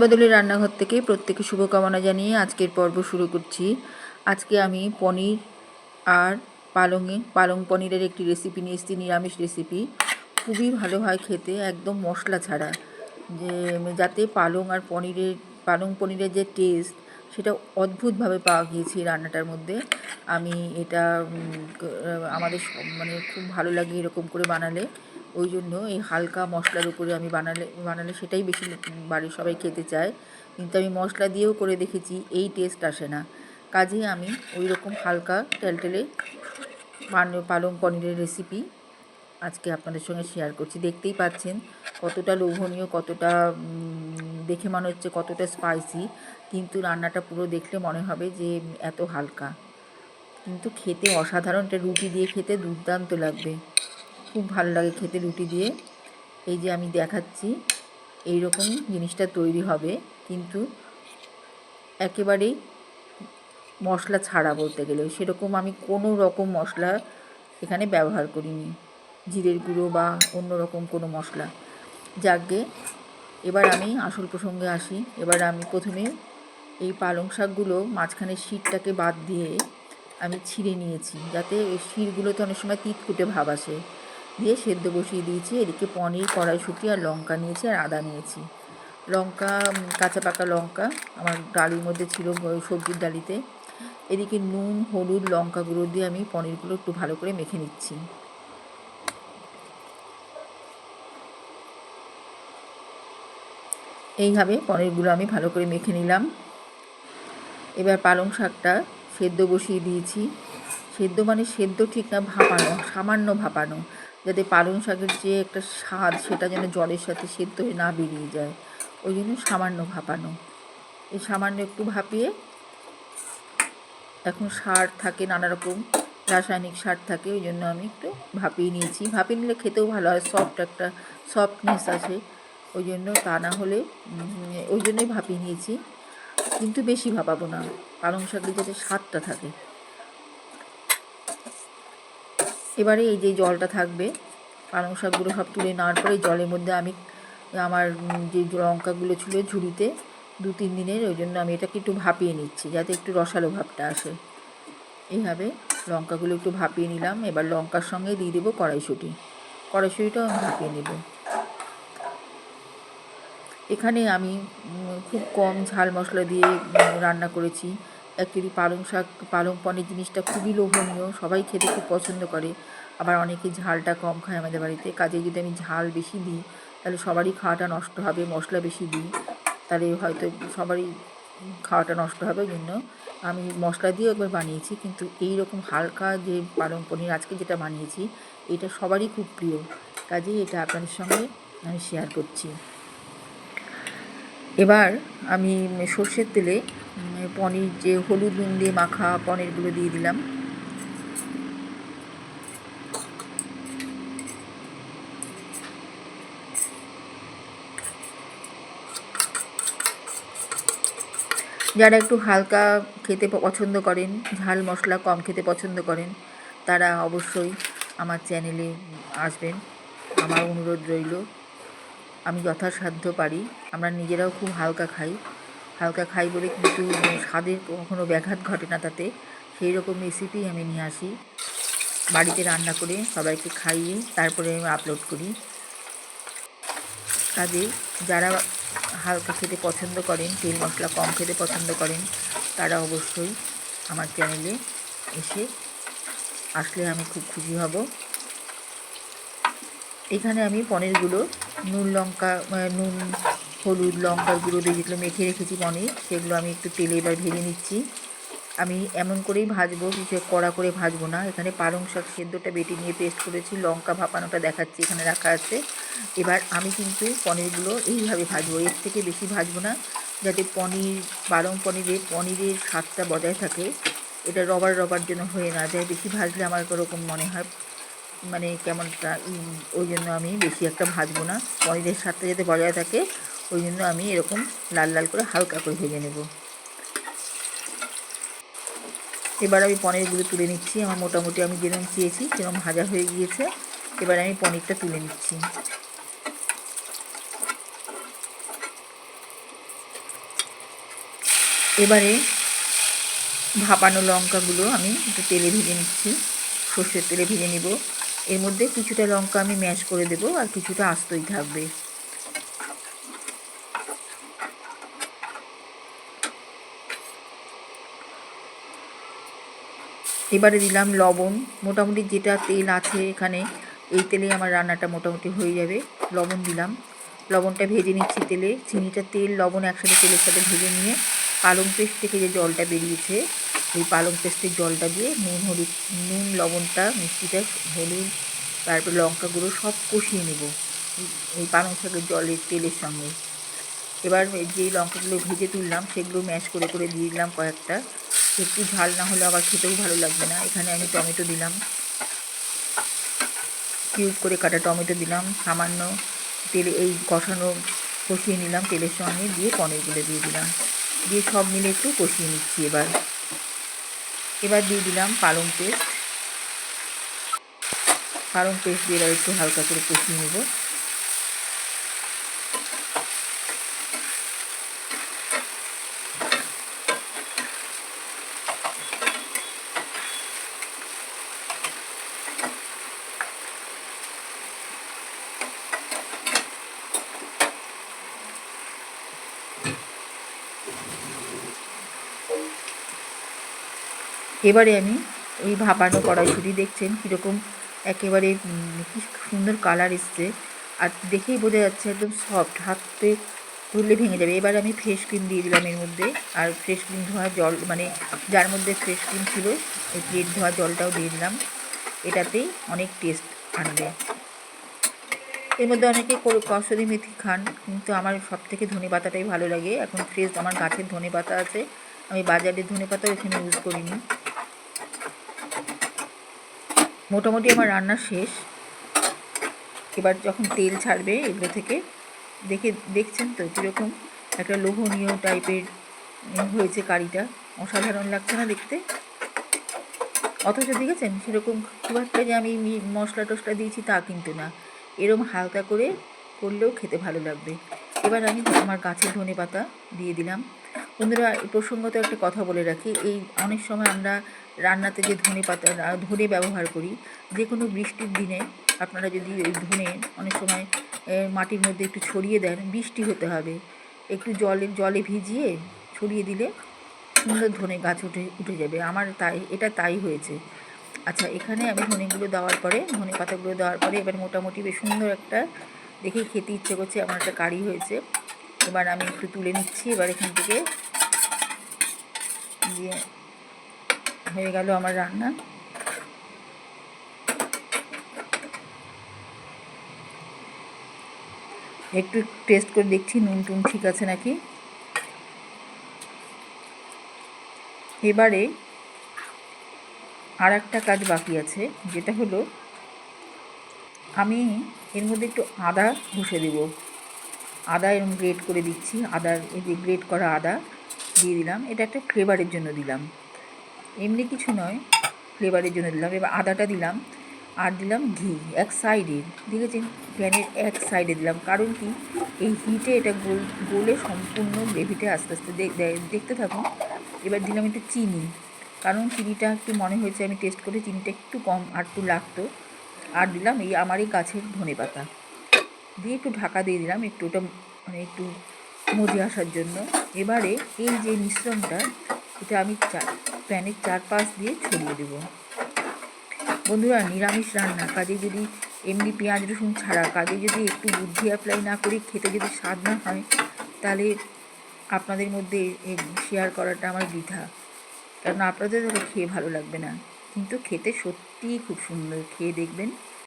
বদলের রান্নাঘর থেকে প্রত্যেকে শুভকামনা জানিয়ে আজকের পর্ব শুরু করছি। আজকে আমি পনির আর পালংয়ে পালং পনিরের একটি রেসিপি নিয়ে এসেছি, নিরামিষ রেসিপি খুবই ভালো হয় খেতে, একদম মশলা ছাড়া। যে, যাতে পালং আর পনিরের, পালং পনিরের যে টেস্ট সেটা অদ্ভুতভাবে পাওয়া গিয়েছে রান্নাটার মধ্যে। আমি এটা আমাদের মানে খুব ভালো লাগে এরকম করে বানালে। ওই জন্য এই হালকা মশলার উপরে আমি বানালে বানালে সেটাই বেশি বাড়ির সবাই খেতে চায়। কিন্তু আমি মশলা দিয়েও করে দেখেছি, এই টেস্ট আসে না। কাজেই আমি ওই রকম হালকা টেলটেলে পালং পনিরের রেসিপি আজকে আপনাদের সঙ্গে শেয়ার করছি। দেখতেই পাচ্ছেন কতটা লোভনীয়, কতটা দেখে মনে হচ্ছে কতটা স্পাইসি কিন্তু রান্নাটা পুরো দেখলে মনে হবে যে এত হালকা। কিন্তু খেতে অসাধারণ এটা রুটি দিয়ে খেতে দুর্দান্ত লাগবে। খুব ভালো লাগে খেতে রুটি দিয়ে। এই যে আমি দেখাচ্ছি এই রকম জিনিসটা তৈরি হবে, কিন্তু একেবারেই মশলা ছাড়া বলতে গেলে। সেরকম আমি কোনো রকম মশলা এখানে ব্যবহার করিনি, জিরের গুঁড়ো বা অন্য রকম কোনো মশলা। যাকে এবার আমি আসল প্রসঙ্গে আসি, এবার আমি প্রথমে এই পালং শাকগুলো মাঝখানে শিরটাকে বাদ দিয়ে আমি ছিঁড়ে নিয়েছি, যাতে শিরগুলোতে অনেক সময় তিতকুটে ভাব আসে। দিয়ে সেদ্ধ বসিয়ে দিয়েছি। এদিকে পনির, কড়াইশুঁটি আর লঙ্কা নিয়েছি আর আদা নিয়েছি। লঙ্কা কাঁচা পাকা লঙ্কা আমার ডালির মধ্যে ছিল সবজির ডালিতে। এদিকে নুন, হলুদ, লঙ্কা গুঁড়ো দিয়ে আমি পনিরগুলো একটু ভালো করে মেখে নিচ্ছি। এইভাবে পনিরগুলো আমি ভালো করে মেখে নিলাম। এবার পালং শাকটা সেদ্ধ বসিয়ে দিয়েছি। সেদ্ধ মানে সেদ্ধ ঠিক না, ভাপানো, সামান্য ভাপানো। যাতে পালং শাকের যে একটা স্বাদ, সেটা যেন জলের সাথে সেদ্ধ হয়ে না বেরিয়ে যায়। ওই জন্য সামান্য ভাপানো। এই সামান্য একটু ভাপিয়ে এখন সার থাকে, নানা রকম রাসায়নিক সার থাকে, ওই জন্য আমি একটু ভাপিয়ে নিয়েছি। ভাপিয়ে নিলে খেতেও ভালো হয় সফট একটা সফটনেস আছে ওই জন্য তা না হলে ওই জন্যই ভাপিয়ে নিয়েছি। কিন্তু বেশি ভাপাবো না। পালং শাকের যাতে স্বাদটা থাকে। এবারে এই যে জলটা থাকবে পালং শাকগুলো সব তুলে নেওয়ার পরে জলের মধ্যে আমি, আমার যে লঙ্কাগুলো ছিল ঝুড়িতে, দু তিন দিনের, ওই জন্য আমি এটাকে একটু ভাপিয়ে নিচ্ছি, যাতে একটু রসালো ভাবটা আসে। এইভাবে লঙ্কাগুলো একটু ভাপিয়ে নিলাম, এবার লঙ্কার সঙ্গে দিয়ে দেবো কড়াইশুঁটি। কড়াইশুঁটিটাও আমি ভাপিয়ে নেব। এখানে আমি খুব কম ঝাল মশলা দিয়ে রান্না করেছি। অ্যাকচুয়ালি পালং শাক, পালং পনির জিনিসটা খুবই লোভনীয়, সবাই খেতে খুব পছন্দ করে। আবার অনেকে ঝালটা কম খায় আমাদের বাড়িতে, কাজে যদি আমি ঝাল বেশি দিই, তাহলে সবারই খাওয়াটা নষ্ট হবে, মশলা বেশি দিই। তাহলে হয়তো সবারই খাওয়াটা নষ্ট হবে জন্য আমি মশলা দিয়েও একবার বানিয়েছি, কিন্তু এই রকম হালকা যে পালং পনির আজকে যেটা বানিয়েছি, এটা সবারই খুব প্রিয়। কাজেই এটা আপনাদের সঙ্গে আমি শেয়ার করছি। এবার আমি সর্ষের তেলে পনির যে হলুদ নুন দিয়ে মাখা পনিরগুলো দিয়ে দিলাম। যারা একটু হালকা খেতে পছন্দ করেন, ঝাল মশলা কম খেতে পছন্দ করেন, তারা অবশ্যই আমার চ্যানেলে আসবেন। আমার অনুরোধ রইল, আমি যথাসাধ্য পারি, আমরা নিজেরাও খুব হালকা খাই। হালকা খাই বলে কিন্তু স্বাদের কখনো ব্যাঘাত ঘটে না তাতে। সেই রকম রেসিপি আমি নিয়ে আসি। বাড়িতে রান্না করে সবাইকে খাইয়ে তারপরে আমি আপলোড করি। কাজে যারা হালকা খেতে পছন্দ করেন, তেল মশলা কম খেতে পছন্দ করেন, তারা অবশ্যই আমার চ্যানেলে এসে আসলে আমি খুব খুশি হব। এখানে আমি পনিরগুলো নুন লঙ্কা নুন হলুদ, লঙ্কার গুঁড়ো দিয়ে যেগুলো মেখে রেখেছি পনির, সেগুলো আমি একটু তেলে এবার ভেজে নিচ্ছি। আমি এমন করেই ভাজবো, কিছু কড়া করে ভাজবো না। এখানে পালং শাক সেদ্ধটা বেটে নিয়ে পেস্ট করেছি, লঙ্কা ভাপানোটা দেখাচ্ছি, এখানে রাখা আছে। এবার আমি কিন্তু পনিরগুলো এইভাবে ভাজবো, এর থেকে বেশি ভাজবো না, যাতে পনির, পালং পনিরে পনিরের স্বাদটা বজায় থাকে। এটা রবার রবার যেন হয়ে না যায়, বেশি ভাজলে আমার ওরকম মনে হয় মানে কেমনটা ওই জন্য আমি বেশি একটা ভাজবো না। পনিরের স্বাদটা যাতে বজায় থাকে ওই জন্য আমি এরকম লাল লাল করে হালকা করে ভেজে নেব। এবার আমি পনিরগুলো তুলে নিচ্ছি। আমার মোটামুটি আমি যেরকম চেয়েছি সেরকম ভাজা হয়ে গিয়েছে। এবার আমি পনিরটা তুলে নিচ্ছি। এবারে ভাপানো লঙ্কাগুলো আমি একটু তেলে ভেজে নিচ্ছি। সর্ষের তেলে ভেজে নিব। এর মধ্যে কিছুটা লঙ্কা আমি ম্যাশ করে দেবো আর কিছুটা আস্তই থাকবে। এবারে দিলাম লবণ। মোটামুটি যেটা তেল আছে এখানে, এই তেলে আমার রান্নাটা মোটামুটি হয়ে যাবে। লবণ দিলাম। লবণটা ভেজে নিচ্ছি তেলে। চিনিটা, তেল, লবণ একসাথে তেলের সাথে ভেজে নিয়ে পালং পেস্ট থেকে যে জলটা বেরিয়েছে এই পালং পেস্টের জলটা দিয়ে নুন, হলুদ, নুন, লবণটা, মিষ্টিটা, হলুদ, তারপর লঙ্কা গুঁড়ো সব কষিয়ে নেব। এই পালং শাকের জলের তেলের সঙ্গে। এবার যেই লঙ্কাগুলো ভেজে তুললাম, সেগুলো ম্যাশ করে করে দিয়ে দিলাম কয়েকটা। একটু ঝাল না হলে আবার খেতেও ভালো লাগবে না। এখানে আমি টমেটো দিলাম। কিউব করে কাটা টমেটো দিলাম। সামান্য তেলে, এই কষানো কষিয়ে নিলাম তেলের সঙ্গে দিয়ে পনিরগুলো দিয়ে দিলাম। দিয়ে সব মিলে একটু কষিয়ে নিচ্ছি এবার। এবার দিয়ে দিলাম পালং পেস্ট। পালং পেস্ট দিয়ে এবার একটু হালকা করে কষিয়ে নেব। এবারে আমি ওই ভাপানো কড়াইশুটি দেখছেন কীরকম একেবারে কি সুন্দর কালার এসছে। আর দেখেই বোঝা যাচ্ছে একদম সফট হাতে তুললে ভেঙে যাবে। এবার আমি ফ্রেশ ক্রিম দিয়ে দিলাম এর মধ্যে। আর ফ্রেশ ক্রিম ধোয়া জল মানে যার মধ্যে ফ্রেশ ক্রিম ছিল, ওই প্লেট ধোয়া জলটাও দিয়ে দিলাম। এটাতেই অনেক টেস্ট আনবে। এর মধ্যে অনেকে কসরি মেথি খান, কিন্তু আমার সব থেকে ধনে পাতাটাই ভালো লাগে। এখন ফ্রেশ আমার গাছের ধনে পাতা আছে। আমি বাজারের ধনে পাতাও এখানে ইউজ করিনি। মোটামুটি আমার রান্না শেষ। এবার যখন তেল ছাড়বে এগুলো থেকে, দেখে, দেখছেন তো কীরকম একটা লোভনীয় টাইপের হয়েছে কারিটা। অসাধারণ লাগছে না দেখতে। অথচ দেখেছেন সেরকম খুব একটা যে আমি মশলা টশলা দিয়েছি তা কিন্তু না। এরম হালকা করে করলেও খেতে ভালো লাগবে। এবার আমি আমার গাছের ধনে পাতা দিয়ে দিলাম। বন্ধুরা প্রসঙ্গত একটা কথা বলে রাখি। এই অনেক সময় আমরা রান্নাতে যে ধনে পাতা ধনে ব্যবহার করি যে কোনো বৃষ্টির দিনে আপনারা যদি ওই ধনে অনেক সময় মাটির মধ্যে একটু ছড়িয়ে দেন বৃষ্টি হতে হবে। একটু জলে জলে ভিজিয়ে ছড়িয়ে দিলে সুন্দর ধনে গাছ উঠে উঠে যাবে। আমার তাই, এটা তাই হয়েছে। আচ্ছা এখানে আমি ধনেগুলো দেওয়ার পরে, ধনে পাতাগুলো দেওয়ার পরে এবার মোটামুটি বেশ সুন্দর একটা, দেখেই খেতে ইচ্ছে করছে, আমার একটা কারি হয়েছে। এবার আমি একটু তুলে নিচ্ছি, এবার এখান থেকে দিয়ে হয়ে গেল আমার রান্না। একটু টেস্ট করে দেখছি, নুন টুন ঠিক আছে নাকি? এবারে আর একটা কাজ বাকি আছে, যেটা হলো আমি এর মধ্যে একটু আদা ঘষে দেব। আদা এরকম গ্রেট করে দিচ্ছি, আদার এই যে গ্রেট করা আদা দিয়ে দিলাম, এটা একটা ফ্লেভারের জন্য দিলাম। এমনি কিছু নয়। ফ্লেভারের জন্য দিলাম। এবার আদাটা দিলাম। আর দিলাম ঘি এক সাইডে। দেখেছেন? প্যানের এক সাইডে দিলাম। কারণ কি? এই হিটে এটা গোল, গোলে সম্পূর্ণ গ্রেভিটা আস্তে আস্তে দেখতে থাকুন। এবার দিলাম একটু চিনি। কারণ চিনিটা একটু মনে হয়েছে আমি টেস্ট করে চিনিটা একটু কম আর একটু লাগতো। আর দিলাম এই আমার এই গাছের ধনে পাতা। দিয়ে একটু ঢাকা দিয়ে দিলাম একটু ওটা মানে একটু মজে আসার জন্য। এবারে এই যে মিশ্রণটা, এটা আমি চা প্যানের চারপাশ দিয়ে ছড়িয়ে দেবো। বন্ধুরা, নিরামিষ রান্না, কাজে যদি এমনি পেঁয়াজ, রসুন ছাড়া, কাজে যদি একটু বুদ্ধি অ্যাপ্লাই না করি খেতে যদি স্বাদ না হয়, তাহলে আপনাদের মধ্যে শেয়ার করাটা আমার বৃথা। কারণ আপনাদের খেয়ে ভালো লাগবে না। কিন্তু খেতে সত্যিই খুব সুন্দর। খেয়ে দেখবেন